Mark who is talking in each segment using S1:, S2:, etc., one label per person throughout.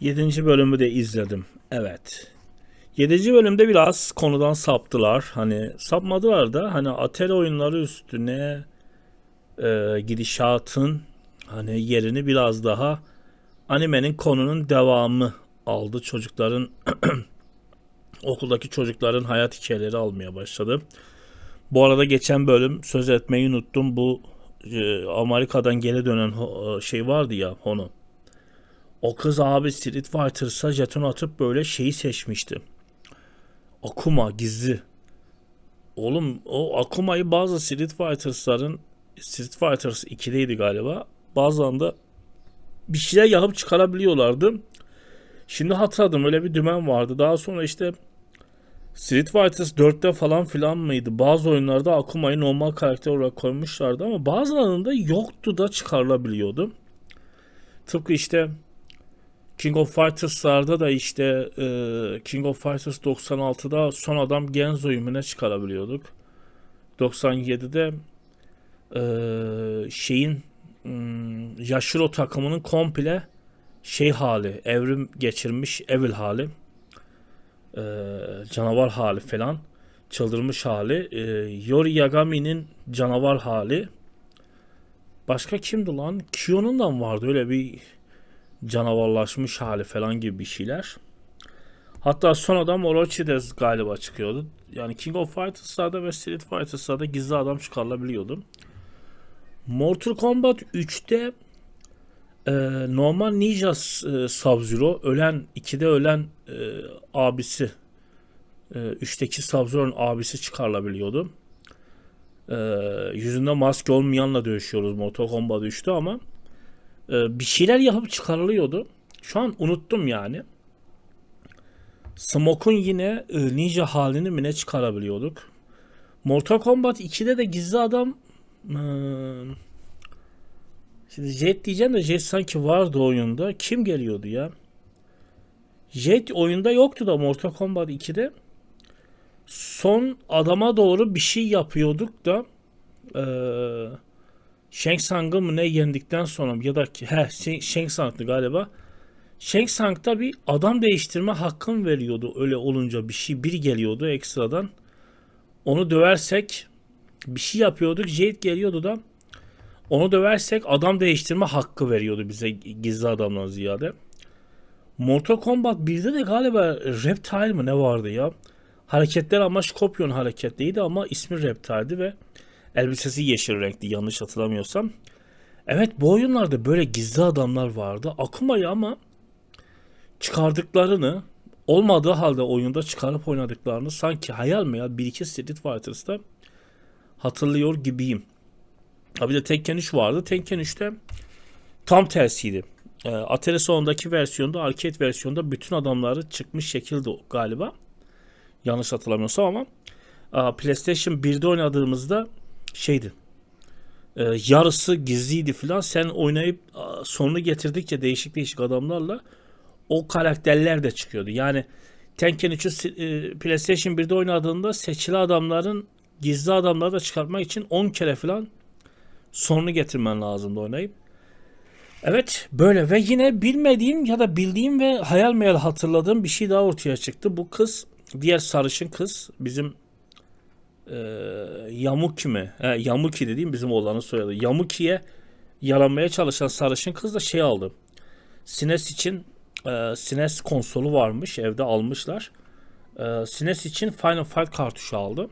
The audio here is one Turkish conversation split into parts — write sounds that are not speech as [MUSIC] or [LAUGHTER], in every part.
S1: Yedinci bölümü de izledim. Evet. Yedinci bölümde biraz konudan saptılar. Hani sapmadılar da hani Atari oyunları üstüne e, gidişatın hani yerini biraz daha animenin konunun devamı aldı. Çocukların [CLEARS THROAT] okuldaki çocukların hayat hikayeleri almaya başladı. Bu arada geçen bölüm söz etmeyi unuttum. Bu e, Amerika'dan geri dönen ho- şey vardı ya onu. O kız abi Street Fighters'a jeton atıp böyle şeyi seçmişti. Akuma gizli. Oğlum o Akuma'yı bazı Street Fighters'ların Street Fighters 2'deydi galiba. Bazılarında bir şeyler yapıp çıkarabiliyorlardı. Şimdi hatırladım öyle bir dümen vardı. Daha sonra işte Street Fighters 4'te falan filan mıydı? Bazı oyunlarda Akuma'yı normal karakter olarak koymuşlardı ama bazılarında yoktu da çıkarılabiliyordu. Tıpkı işte King of Fighters'larda da işte e, King of Fighters 96'da son adam Genzo'yu mu ne çıkarabiliyorduk. 97'de e, şeyin hmm, Yashiro takımının komple şey hali, evrim geçirmiş evil hali, e, canavar hali falan, çıldırmış hali, e, Yori Yagami'nin canavar hali. Başka kimdi lan? Kyo'nun da mı vardı öyle bir canavarlaşmış hali falan gibi bir şeyler. Hatta son adam Orochi de galiba çıkıyordu. Yani King of Fighters'larda ve Street Fighters'larda gizli adam çıkarılabiliyordu. Mortal Kombat 3'te e, normal Ninja e, Sub-Zero ölen 2'de ölen e, abisi e, 3'teki Sub-Zero'nun abisi çıkarılabiliyordu. E, yüzünde maske olmayanla dövüşüyoruz Mortal Kombat 3'te ama bir şeyler yapıp çıkarılıyordu. Şu an unuttum yani. Smoke'un yine e, ninja halini mi ne çıkarabiliyorduk. Mortal Kombat 2'de de gizli adam e, şimdi Jet diyeceğim de Jet sanki vardı oyunda. Kim geliyordu ya? Jet oyunda yoktu da Mortal Kombat 2'de son adama doğru bir şey yapıyorduk da eee Shang Tsung'ı mı ne yendikten sonra ya da he Shang Tsung'dı galiba. Shang Tsung'da bir adam değiştirme hakkın veriyordu öyle olunca bir şey bir geliyordu ekstradan. Onu döversek bir şey yapıyorduk. Jade geliyordu da onu döversek adam değiştirme hakkı veriyordu bize gizli adamdan ziyade. Mortal Kombat 1'de de galiba Reptile mi ne vardı ya? Hareketler ama Scorpion hareketliydi ama ismi Reptile'di ve elbisesi yeşil renkli yanlış hatırlamıyorsam. Evet bu oyunlarda böyle gizli adamlar vardı. Akuma'yı ama çıkardıklarını olmadığı halde oyunda çıkarıp oynadıklarını sanki hayal mi ya bir iki Street Fighters'ta hatırlıyor gibiyim. Ha bir de Tekken 3 vardı. Tekken 3'te tam tersiydi. E, Atari sonundaki versiyonda, arcade versiyonda bütün adamları çıkmış şekilde galiba. Yanlış hatırlamıyorsam ama PlayStation 1'de oynadığımızda şeydi. E, yarısı gizliydi filan. Sen oynayıp sonunu getirdikçe değişik değişik adamlarla o karakterler de çıkıyordu. Yani Tekken 3'ü e, PlayStation 1'de oynadığında seçili adamların gizli adamları da çıkartmak için 10 kere filan sonunu getirmen lazımdı oynayıp. Evet böyle ve yine bilmediğim ya da bildiğim ve hayal meyal hatırladığım bir şey daha ortaya çıktı. Bu kız diğer sarışın kız bizim e, Yamuki mi? He, Yamuki dediğim bizim oğlanın soyadı. Yamuki'ye yaranmaya çalışan sarışın kız da şey aldı. Sines için e, Sines konsolu varmış evde almışlar. E, Sines için Final Fight kartuşu aldı.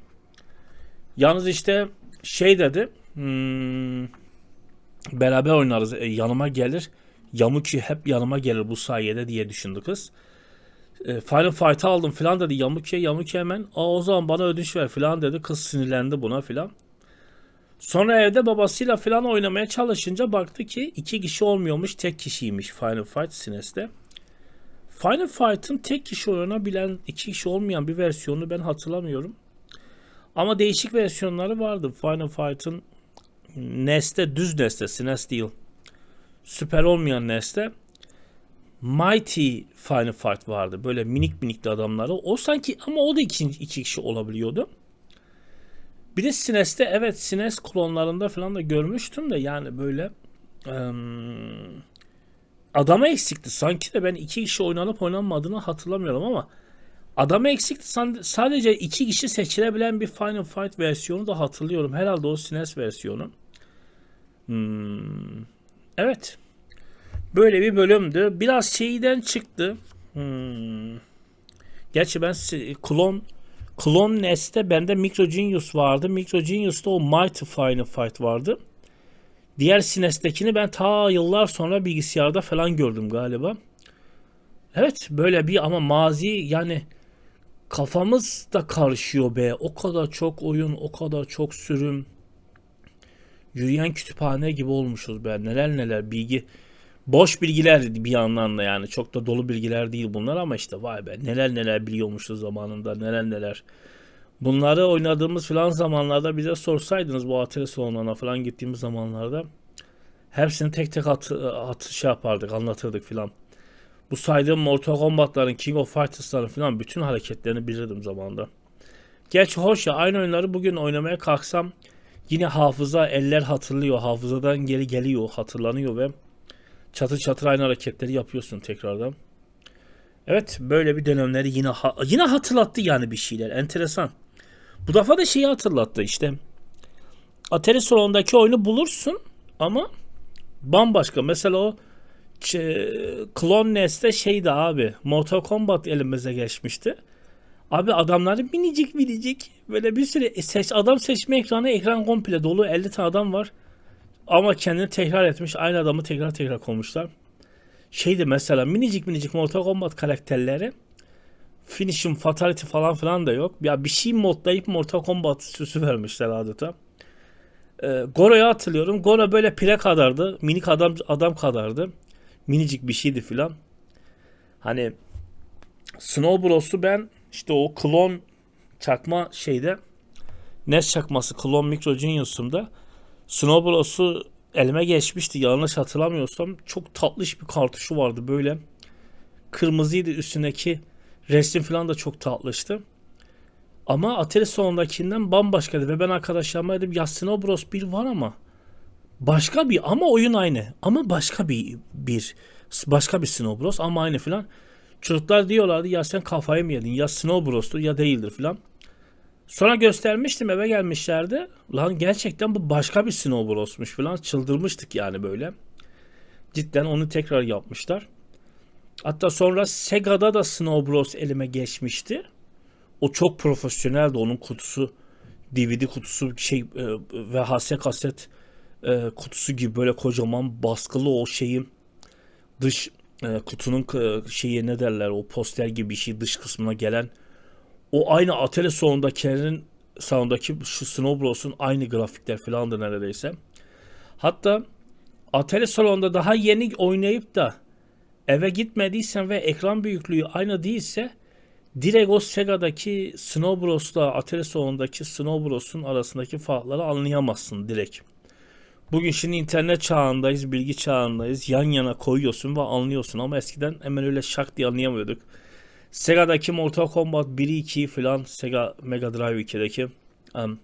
S1: Yalnız işte şey dedi hmm, beraber oynarız e, yanıma gelir. Yamuki hep yanıma gelir bu sayede diye düşündü kız. E, Final Fight'ı aldım filan dedi Yamuki'ye. Yamuki hemen Aa, o zaman bana ödünç ver filan dedi. Kız sinirlendi buna filan. Sonra evde babasıyla filan oynamaya çalışınca baktı ki iki kişi olmuyormuş tek kişiymiş Final Fight Sines'te. Final Fight'ın tek kişi oynanabilen iki kişi olmayan bir versiyonunu ben hatırlamıyorum. Ama değişik versiyonları vardı. Final Fight'ın NES'te düz NES'te SNES değil. Süper olmayan NES'te Mighty Final Fight vardı. Böyle minik minikli adamları. O sanki ama o da iki, iki kişi olabiliyordu. Bir de SNES'te evet SNES klonlarında falan da görmüştüm de yani böyle ım, adama eksikti. Sanki de ben iki kişi oynanıp oynanmadığını hatırlamıyorum ama adama eksikti. Sadece iki kişi seçilebilen bir Final Fight versiyonu da hatırlıyorum. Herhalde o SNES versiyonu. Hmm, Evet. Böyle bir bölümdü. Biraz şeyden çıktı. Hmm. Gerçi ben klon Klon Nest'te bende Micro Genius vardı. Micro Genius'ta o Mighty Final Fight vardı. Diğer SNES'tekini ben ta yıllar sonra bilgisayarda falan gördüm galiba. Evet böyle bir ama mazi yani kafamız da karışıyor be. O kadar çok oyun, o kadar çok sürüm. Yürüyen kütüphane gibi olmuşuz be. Neler neler bilgi. Boş bilgiler bir yandan da yani çok da dolu bilgiler değil bunlar ama işte vay be neler neler biliyormuşuz zamanında neler neler. Bunları oynadığımız falan zamanlarda bize sorsaydınız bu atölye salonlarına falan gittiğimiz zamanlarda hepsini tek tek at, at şey yapardık anlatırdık filan. Bu saydığım Mortal Kombat'ların King of Fighters'ların falan bütün hareketlerini bilirdim zamanda. Gerçi hoş ya aynı oyunları bugün oynamaya kalksam yine hafıza eller hatırlıyor. Hafızadan geri geliyor hatırlanıyor ve çatır çatır aynı hareketleri yapıyorsun tekrardan. Evet böyle bir dönemleri yine ha- yine hatırlattı yani bir şeyler. Enteresan. Bu defa da şeyi hatırlattı işte. Atari salonundaki oyunu bulursun ama bambaşka. Mesela o Clone Nest'te şeydi abi. Mortal Kombat elimize geçmişti. Abi adamları minicik minicik böyle bir sürü seç, adam seçme ekranı ekran komple dolu 50 tane adam var. Ama kendini tekrar etmiş. Aynı adamı tekrar tekrar koymuşlar. Şeydi mesela minicik minicik Mortal Kombat karakterleri finishing fatality falan filan da yok. Ya bir şey modlayıp Mortal Kombat süsü vermişler adeta. Ee, Goro'yu hatırlıyorum. Goro böyle pire kadardı. Minik adam adam kadardı. Minicik bir şeydi filan. Hani Snow Bros'u ben işte o klon çakma şeyde NES çakması klon Micro Genius'umda Snow Bros'u elime geçmişti. Yanlış hatırlamıyorsam çok tatlış bir kartuşu vardı böyle. Kırmızıydı üstündeki resim falan da çok tatlıştı. Ama Atari salonundakinden bambaşkaydı ve ben arkadaşlarıma dedim ya Snow Bros 1 var ama başka bir ama oyun aynı ama başka bir bir başka bir Snow Bros ama aynı filan. Çocuklar diyorlardı ya sen kafayı mı yedin ya Snow Bros'tur ya değildir filan. Sonra göstermiştim eve gelmişlerdi. Lan gerçekten bu başka bir Snow Bros'muş filan. Çıldırmıştık yani böyle. Cidden onu tekrar yapmışlar. Hatta sonra Sega'da da Snow Bros elime geçmişti. O çok profesyoneldi onun kutusu. DVD kutusu şey e, VHS kaset e, kutusu gibi böyle kocaman baskılı o şeyin dış e, kutunun k- şeyi ne derler o poster gibi bir şey dış kısmına gelen o aynı Atari salonundakilerin salondaki şu Snow Bros'un aynı grafikler falandı neredeyse. Hatta Atari salonunda daha yeni oynayıp da eve gitmediysen ve ekran büyüklüğü aynı değilse direkt o Sega'daki Snow Bros'la Atari salonundaki Snow Bros'un arasındaki farkları anlayamazsın direkt. Bugün şimdi internet çağındayız, bilgi çağındayız. Yan yana koyuyorsun ve anlıyorsun ama eskiden hemen öyle şak diye anlayamıyorduk. Sega'daki Mortal Kombat 1'i 2'yi falan Sega Mega Drive 2'deki um,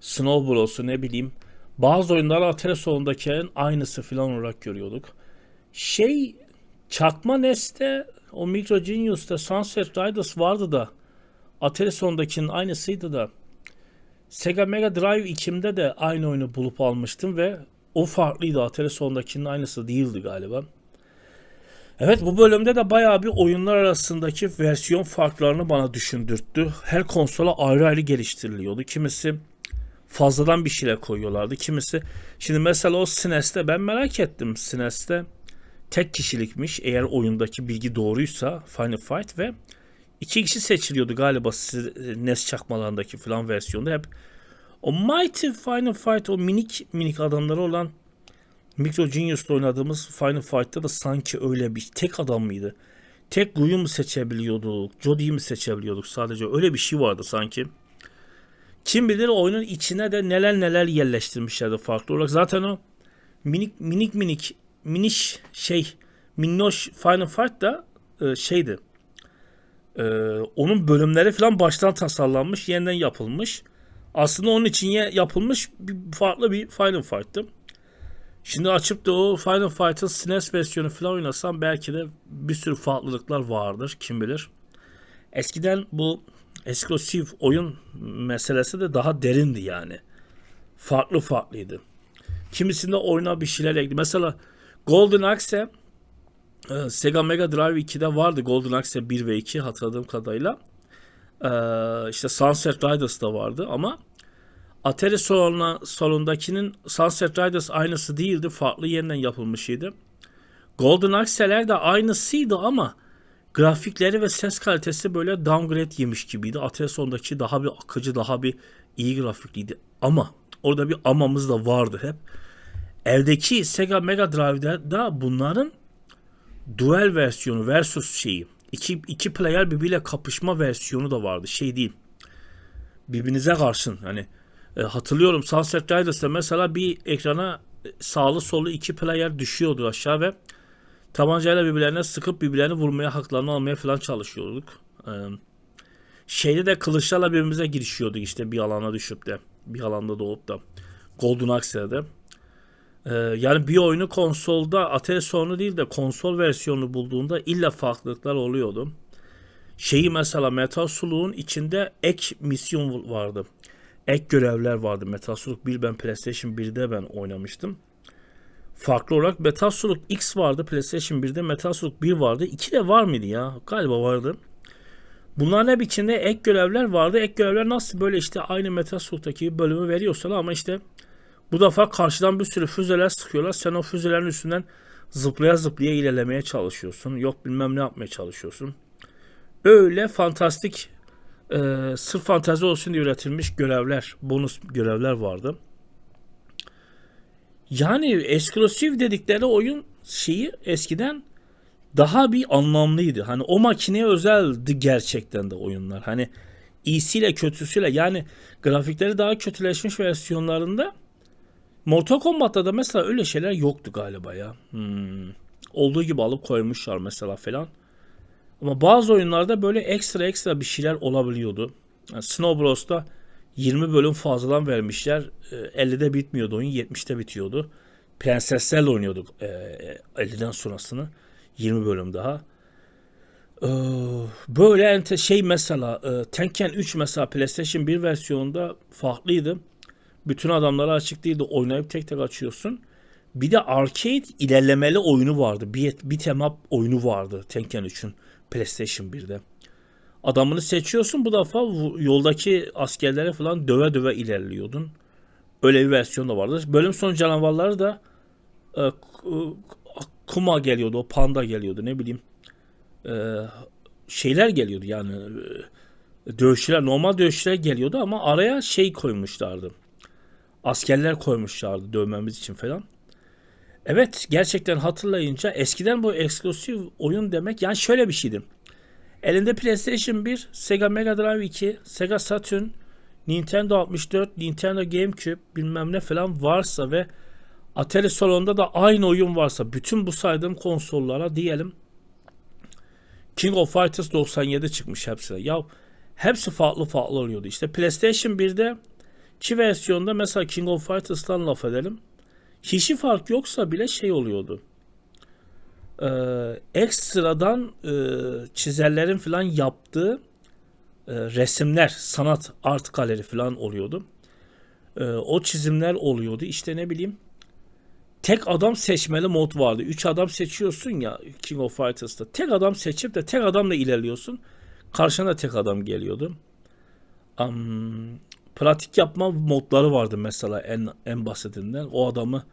S1: Snow Bros'u ne bileyim bazı oyunları Atari salonundakilerin aynısı falan olarak görüyorduk. Şey çakma Nest'te o Micro Genius'ta Sunset Riders vardı da Atari salonundakinin aynısıydı da Sega Mega Drive 2'imde de aynı oyunu bulup almıştım ve o farklıydı. Atari salonundakinin aynısı değildi galiba. Evet bu bölümde de bayağı bir oyunlar arasındaki versiyon farklarını bana düşündürttü. Her konsola ayrı ayrı geliştiriliyordu. Kimisi fazladan bir şeyler koyuyorlardı. Kimisi şimdi mesela o SNES'te ben merak ettim. SNES'te tek kişilikmiş eğer oyundaki bilgi doğruysa Final Fight ve iki kişi seçiliyordu galiba si- NES çakmalarındaki falan versiyonda hep o Mighty Final Fight o minik minik adamları olan Micro Genius'ta oynadığımız Final Fight'ta da sanki öyle bir tek adam mıydı? Tek Gu'yu mu seçebiliyorduk? Jodie'yi mi seçebiliyorduk sadece? Öyle bir şey vardı sanki. Kim bilir oyunun içine de neler neler yerleştirmişlerdi farklı olarak. Zaten o minik minik minik miniş şey minnoş Final Fight da e, şeydi. E, onun bölümleri falan baştan tasarlanmış, yeniden yapılmış. Aslında onun için yapılmış bir, farklı bir Final Fight'tı. Şimdi açıp da o Final Fight'ın SNES versiyonu falan oynasam belki de bir sürü farklılıklar vardır kim bilir. Eskiden bu eksklusif oyun meselesi de daha derindi yani. Farklı farklıydı. Kimisinde oyuna bir şeyler ekli. Mesela Golden Axe e, Sega Mega Drive 2'de vardı Golden Axe 1 ve 2 hatırladığım kadarıyla. E, işte Sunset Riders da vardı ama Atari salonuna, salondakinin Sunset Riders aynısı değildi. Farklı yeniden yapılmışydı. Golden Axe'ler de aynısıydı ama grafikleri ve ses kalitesi böyle downgrade yemiş gibiydi. Atari salonundaki daha bir akıcı, daha bir iyi grafikliydi. Ama orada bir amamız da vardı hep. Evdeki Sega Mega Drive'da da bunların duel versiyonu versus şeyi. iki, iki player birbiriyle kapışma versiyonu da vardı. Şey değil. Birbirinize karşın hani e, hatırlıyorum Sunset Riders'ta mesela bir ekrana e, sağlı sollu iki player düşüyordu aşağı ve tabancayla birbirlerine sıkıp birbirlerini vurmaya haklarını almaya falan çalışıyorduk. E, şeyde de kılıçlarla birbirimize girişiyorduk işte bir alana düşüp de bir alanda doğup da Golden Axe'de. Ee, yani bir oyunu konsolda Atari sorunu değil de konsol versiyonu bulduğunda illa farklılıklar oluyordu. Şeyi mesela Metal Slug'un içinde ek misyon vardı. Ek görevler vardı. Metal Slug 1 ben PlayStation 1'de ben oynamıştım. Farklı olarak Metal Slug X vardı PlayStation 1'de Metal Slug 1 vardı. 2 de var mıydı ya? Galiba vardı. Bunların hep içinde ek görevler vardı. Ek görevler nasıl böyle işte aynı Metal Slug'daki bölümü veriyorsalar ama işte bu defa karşıdan bir sürü füzeler sıkıyorlar. Sen o füzelerin üstünden zıplaya zıplaya ilerlemeye çalışıyorsun. Yok bilmem ne yapmaya çalışıyorsun. Öyle fantastik e, sırf fantezi olsun diye üretilmiş görevler, bonus görevler vardı. Yani eksklusif dedikleri oyun şeyi eskiden daha bir anlamlıydı. Hani o makineye özeldi gerçekten de oyunlar. Hani iyisiyle kötüsüyle yani grafikleri daha kötüleşmiş versiyonlarında Mortal Kombat'ta da mesela öyle şeyler yoktu galiba ya. Hmm. Olduğu gibi alıp koymuşlar mesela falan. Ama bazı oyunlarda böyle ekstra ekstra bir şeyler olabiliyordu. Yani Snow Bros'ta 20 bölüm fazladan vermişler. 50'de bitmiyordu oyun 70'te bitiyordu. Prenseslerle oynuyorduk 50'den sonrasını. 20 bölüm daha. Böyle şey mesela Tekken 3 mesela PlayStation 1 versiyonunda farklıydı bütün adamlara açık değildi. Oynayıp tek tek açıyorsun. Bir de arcade ilerlemeli oyunu vardı. Bir, bir temap oyunu vardı Tekken 3'ün PlayStation 1'de. Adamını seçiyorsun bu defa yoldaki askerlere falan döve döve ilerliyordun. Öyle bir versiyon da vardı. Bölüm sonu canavarları da e, kuma geliyordu, o panda geliyordu ne bileyim. E, şeyler geliyordu yani e, dövüşçüler, normal dövüşçüler geliyordu ama araya şey koymuşlardı askerler koymuşlardı dövmemiz için falan. Evet gerçekten hatırlayınca eskiden bu eksklusif oyun demek yani şöyle bir şeydi. Elinde PlayStation 1, Sega Mega Drive 2, Sega Saturn, Nintendo 64, Nintendo GameCube bilmem ne falan varsa ve Atari salonunda da aynı oyun varsa bütün bu saydığım konsollara diyelim King of Fighters 97 çıkmış hepsine. Ya hepsi farklı farklı oluyordu. İşte PlayStation 1'de ki versiyonda mesela King of Fighters'tan laf edelim. Kişi fark yoksa bile şey oluyordu. Ee, ekstradan e, çizerlerin falan yaptığı e, resimler, sanat, art galeri falan oluyordu. E, o çizimler oluyordu. İşte ne bileyim tek adam seçmeli mod vardı. Üç adam seçiyorsun ya King of Fighters'ta. Tek adam seçip de tek adamla ilerliyorsun. Karşına tek adam geliyordu. Um, pratik yapma modları vardı mesela en en basitinden. O adamı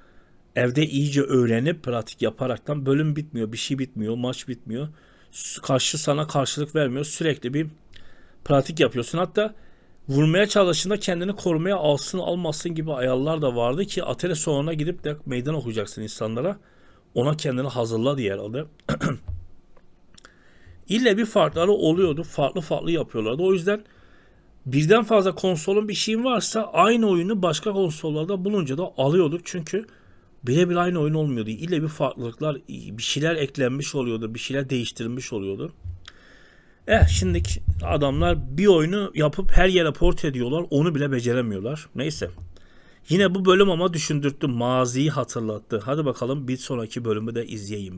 S1: evde iyice öğrenip pratik yaparaktan bölüm bitmiyor, bir şey bitmiyor, maç bitmiyor. Karşı sana karşılık vermiyor. Sürekli bir pratik yapıyorsun. Hatta vurmaya çalıştığında kendini korumaya alsın almasın gibi ayarlar da vardı ki Atari sonuna gidip de meydan okuyacaksın insanlara. Ona kendini hazırla diye herhalde. [CLEARS THROAT] İlle bir farkları oluyordu. Farklı farklı yapıyorlardı. O yüzden birden fazla konsolun bir şeyin varsa aynı oyunu başka konsollarda bulunca da alıyorduk. Çünkü birebir aynı oyun olmuyordu. İlle bir farklılıklar, bir şeyler eklenmiş oluyordu, bir şeyler değiştirilmiş oluyordu. Eh şimdi adamlar bir oyunu yapıp her yere port ediyorlar. Onu bile beceremiyorlar. Neyse. Yine bu bölüm ama düşündürttü. Maziyi hatırlattı. Hadi bakalım bir sonraki bölümü de izleyeyim.